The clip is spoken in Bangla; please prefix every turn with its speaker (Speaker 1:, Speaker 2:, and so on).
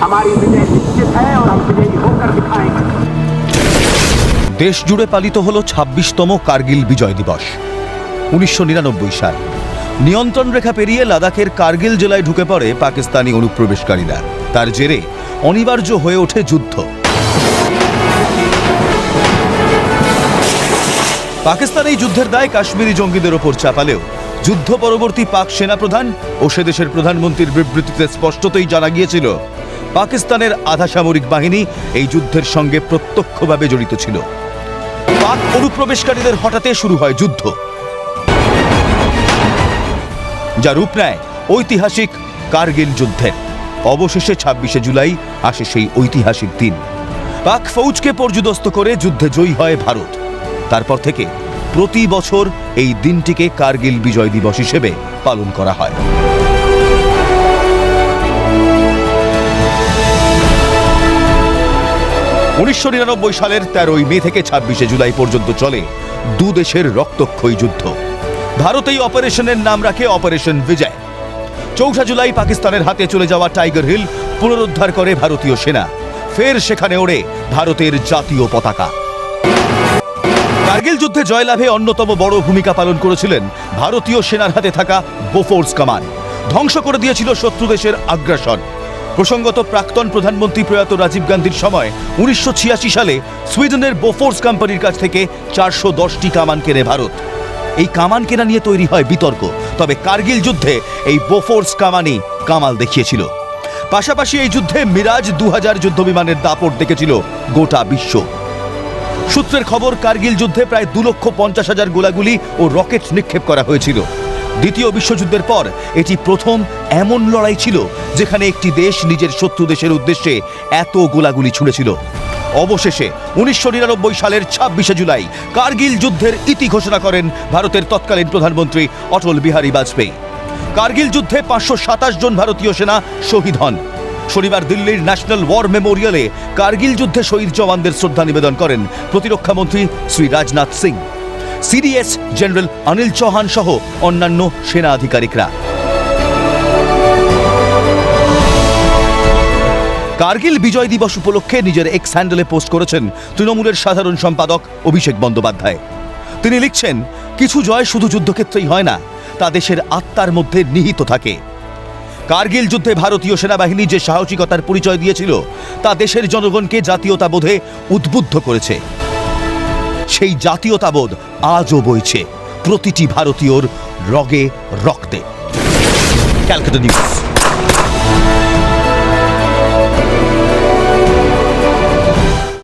Speaker 1: हमारी विजय निश्चित है और हम विजयी होकर दिखाएंगे
Speaker 2: দেশ জুড়ে পালিত হল ছাব্বিশতম কার্গিল বিজয় দিবস উনিশশো নিরানব্বই সাল নিয়ন্ত্রণ রেখা পেরিয়ে লাদাখের কার্গিল জেলায় ঢুকে পড়ে পাকিস্তানি অনুপ্রবেশকারীরা তার জেরে অনিবার্য হয়ে ওঠে যুদ্ধ পাকিস্তান এই যুদ্ধের দায় কাশ্মীরি জঙ্গিদের ওপর চাপালেও যুদ্ধ পরবর্তী পাক সেনাপ্রধান ও সে দেশের প্রধানমন্ত্রীর বিবৃতিতে স্পষ্টতই জানা গিয়েছিল পাকিস্তানের আধা সামরিক বাহিনী এই যুদ্ধের সঙ্গে প্রত্যক্ষভাবে জড়িত ছিল। পাক অনুপ্রবেশকারীদের হঠাতে শুরু হয় যুদ্ধ। যা রূপ নেয় ঐতিহাসিক কার্গিল যুদ্ধের অবশেষে ছাব্বিশে জুলাই আসে সেই ঐতিহাসিক দিন। পাক ফৌজকে পর্যুদস্ত করে যুদ্ধে জয়ী হয় ভারত। তারপর থেকে প্রতি বছর এই দিনটিকে কার্গিল বিজয় দিবস হিসেবে পালন করা হয়। উনিশশো নিরানব্বই সালের তেরোই মে থেকে ছাব্বিশে জুলাই পর্যন্ত চলে দু দেশের রক্তক্ষয়ী যুদ্ধ। ভারত এই অপারেশনের নাম রাখে অপারেশন বিজয়। চৌঠা জুলাই পাকিস্তানের হাতে চলে যাওয়া টাইগার হিল পুনরুদ্ধার করে ভারতীয় সেনা। ফের সেখানে ওড়ে ভারতের জাতীয় পতাকা। কার্গিল যুদ্ধে জয়লাভে অন্যতম বড় ভূমিকা পালন করেছিলেন ভারতীয় সেনার হাতে থাকা বোফোর্স কামান। ধ্বংস করে দিয়েছিল শত্রু দেশের আগ্রাসন। প্রসঙ্গত প্রাক্তন প্রধানমন্ত্রী প্রয়াত রাজীব গান্ধীর সময় উনিশশো ছিয়াশি সালে সুইডেনের বোফোর্স কোম্পানির কাছ থেকে চারশো দশটি কামান কেনে ভারত। এই কামান কেনা নিয়ে তৈরি হয় বিতর্ক, তবে কার্গিল যুদ্ধে এই বোফোর্স কামানই কামাল দেখিয়েছিল। পাশাপাশি এই যুদ্ধে মিরাজ দু হাজার যুদ্ধ বিমানের দাপট দেখেছিল গোটা বিশ্ব। সূত্রের খবর, কার্গিল যুদ্ধে প্রায় দু লক্ষ পঞ্চাশ হাজার গোলাগুলি ও রকেট নিক্ষেপ করা হয়েছিল। দ্বিতীয় বিশ্বযুদ্ধের পর এটি প্রথম এমন লড়াই ছিল যেখানে একটি দেশ নিজের শত্রু দেশের উদ্দেশ্যে এত গোলাগুলি ছুঁড়েছিল। অবশেষে উনিশশো নিরানব্বই সালের ছাব্বিশে জুলাই কার্গিল যুদ্ধের ইতি ঘোষণা করেন ভারতের তৎকালীন প্রধানমন্ত্রী অটল বিহারী বাজপেয়ী। কার্গিল যুদ্ধে পাঁচশো সাতাশ জন ভারতীয় সেনা শহীদ হন। শনিবার দিল্লির ন্যাশনাল ওয়ার মেমোরিয়ালে কার্গিল যুদ্ধে শহীদ জওয়ানদের শ্রদ্ধা নিবেদন করেন প্রতিরক্ষামন্ত্রী শ্রী রাজনাথ সিং। সিডিএস জেনারেল অনিল চৌহান সহ অন্যান্য সেনা আধিকারিকরা। কার্গিল বিজয় দিবস উপলক্ষে নিজের এক্স হ্যান্ডেলে পোস্ট করেছেন তৃণমূলের সাধারণ সম্পাদক অভিষেক বন্দ্যোপাধ্যায়। তিনি লিখছেন, কিছু জয় শুধু যুদ্ধক্ষেত্রেই হয় না, তা দেশের আত্মার মধ্যে নিহিত থাকে। কার্গিল যুদ্ধে ভারতীয় সেনাবাহিনী যে সাহসিকতার পরিচয় দিয়েছিল, তা দেশের জনগণকে জাতীয়তাবোধে উদ্বুদ্ধ করেছে। সেই জাতীয়তাবোধ আজও বইছে। প্রতিটি ভারতীয়র রগে রক্তে। ক্যালকাটা নিউজ।